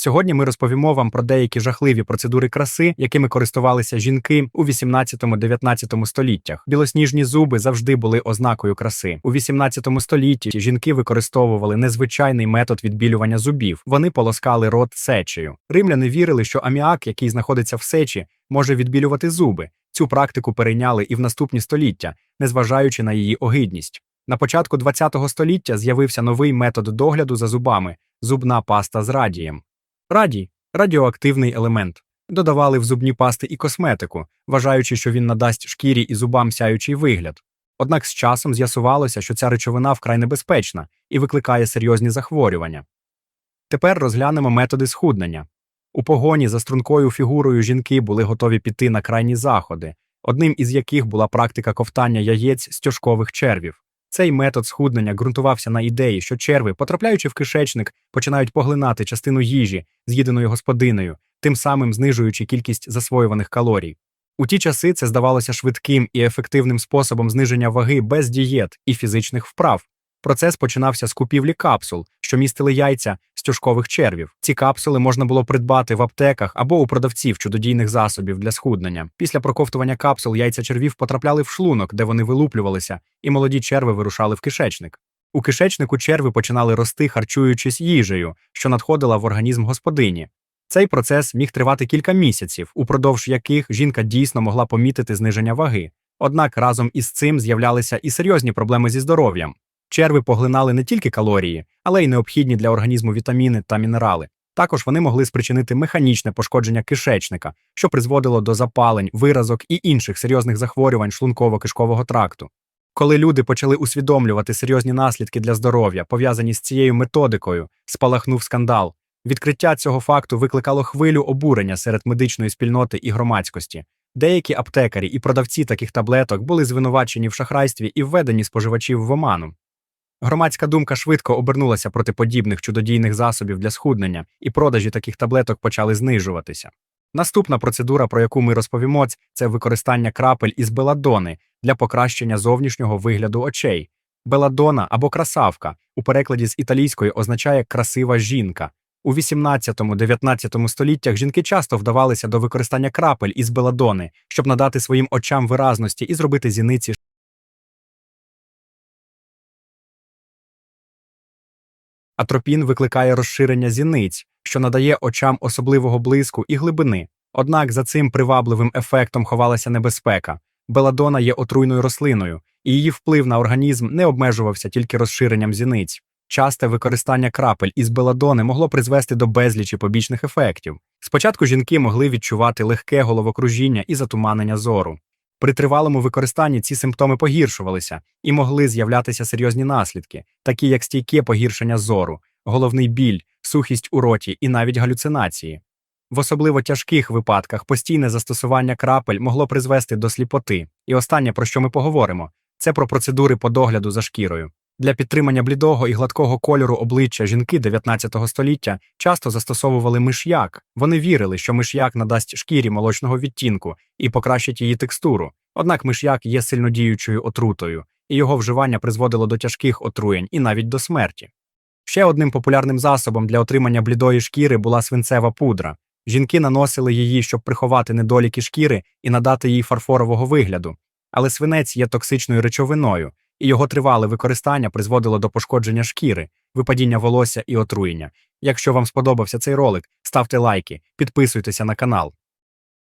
Сьогодні ми розповімо вам про деякі жахливі процедури краси, якими користувалися жінки у 18-19 століттях. Білосніжні зуби завжди були ознакою краси. У 18 столітті жінки використовували незвичайний метод відбілювання зубів. Вони полоскали рот сечею. Римляни вірили, що аміак, який знаходиться в сечі, може відбілювати зуби. Цю практику перейняли і в наступні століття, незважаючи на її огидність. На початку ХХ століття з'явився новий метод догляду за зубами зубна паста з радієм. Радій радіоактивний елемент. Додавали в зубні пасти і косметику, вважаючи, що він надасть шкірі і зубам сяючий вигляд. Однак з часом з'ясувалося, що ця речовина вкрай небезпечна і викликає серйозні захворювання. Тепер розглянемо методи схуднення. У погоні за стрункою фігурою жінки були готові піти на крайні заходи, одним із яких була практика ковтання яєць з тяжкових червів. Цей метод схуднення ґрунтувався на ідеї, що черви, потрапляючи в кишечник, починають поглинати частину їжі, з'їденої господиною, тим самим знижуючи кількість засвоюваних калорій. У ті часи це здавалося швидким і ефективним способом зниження ваги без дієт і фізичних вправ. Процес починався з купівлі капсул, що містили яйця з тяжкових червів. Ці капсули можна було придбати в аптеках або у продавців чудодійних засобів для схуднення. Після проковтування капсул яйця червів потрапляли в шлунок, де вони вилуплювалися, і молоді черви вирушали в кишечник. У кишечнику черви починали рости, харчуючись їжею, що надходила в організм господині. Цей процес міг тривати кілька місяців, упродовж яких жінка дійсно могла помітити зниження ваги. Однак разом із цим з'являлися і серйозні проблеми зі здоров'ям. Черви поглинали не тільки калорії, але й необхідні для організму вітаміни та мінерали. Також вони могли спричинити механічне пошкодження кишечника, що призводило до запалень, виразок і інших серйозних захворювань шлунково-кишкового тракту. Коли люди почали усвідомлювати серйозні наслідки для здоров'я, пов'язані з цією методикою, спалахнув скандал. Відкриття цього факту викликало хвилю обурення серед медичної спільноти і громадськості. Деякі аптекарі і продавці таких таблеток були звинувачені в шахрайстві і введені споживачів в оману. Громадська думка швидко обернулася проти подібних чудодійних засобів для схуднення, і продажі таких таблеток почали знижуватися. Наступна процедура, про яку ми розповімо, це використання крапель із беладони для покращення зовнішнього вигляду очей. Беладона або красавка у перекладі з італійської означає красива жінка. У 18-19 століттях жінки часто вдавалися до використання крапель із беладони, щоб надати своїм очам виразності і зробити зіниці Атропін викликає розширення зіниць, що надає очам особливого блиску і глибини. Однак за цим привабливим ефектом ховалася небезпека. Беладона є отруйною рослиною, і її вплив на організм не обмежувався тільки розширенням зіниць. Часте використання крапель із беладони могло призвести до безлічі побічних ефектів. Спочатку жінки могли відчувати легке головокружіння і затуманення зору. При тривалому використанні ці симптоми погіршувалися і могли з'являтися серйозні наслідки, такі як стійке погіршення зору, головний біль, сухість у роті і навіть галюцинації. В особливо тяжких випадках постійне застосування крапель могло призвести до сліпоти. І останнє, про що ми поговоримо, це про процедури по догляду за шкірою. Для підтримання блідого і гладкого кольору обличчя жінки 19 століття часто застосовували миш'як. Вони вірили, що миш'як надасть шкірі молочного відтінку і покращить її текстуру. Однак миш'як є сильнодіючою отрутою, і його вживання призводило до тяжких отруєнь і навіть до смерті. Ще одним популярним засобом для отримання блідої шкіри була свинцева пудра. Жінки наносили її, щоб приховати недоліки шкіри і надати їй фарфорового вигляду. Але свинець є токсичною речовиною, і його тривале використання призводило до пошкодження шкіри, випадіння волосся і отруєння. Якщо вам сподобався цей ролик, ставте лайки, підписуйтеся на канал.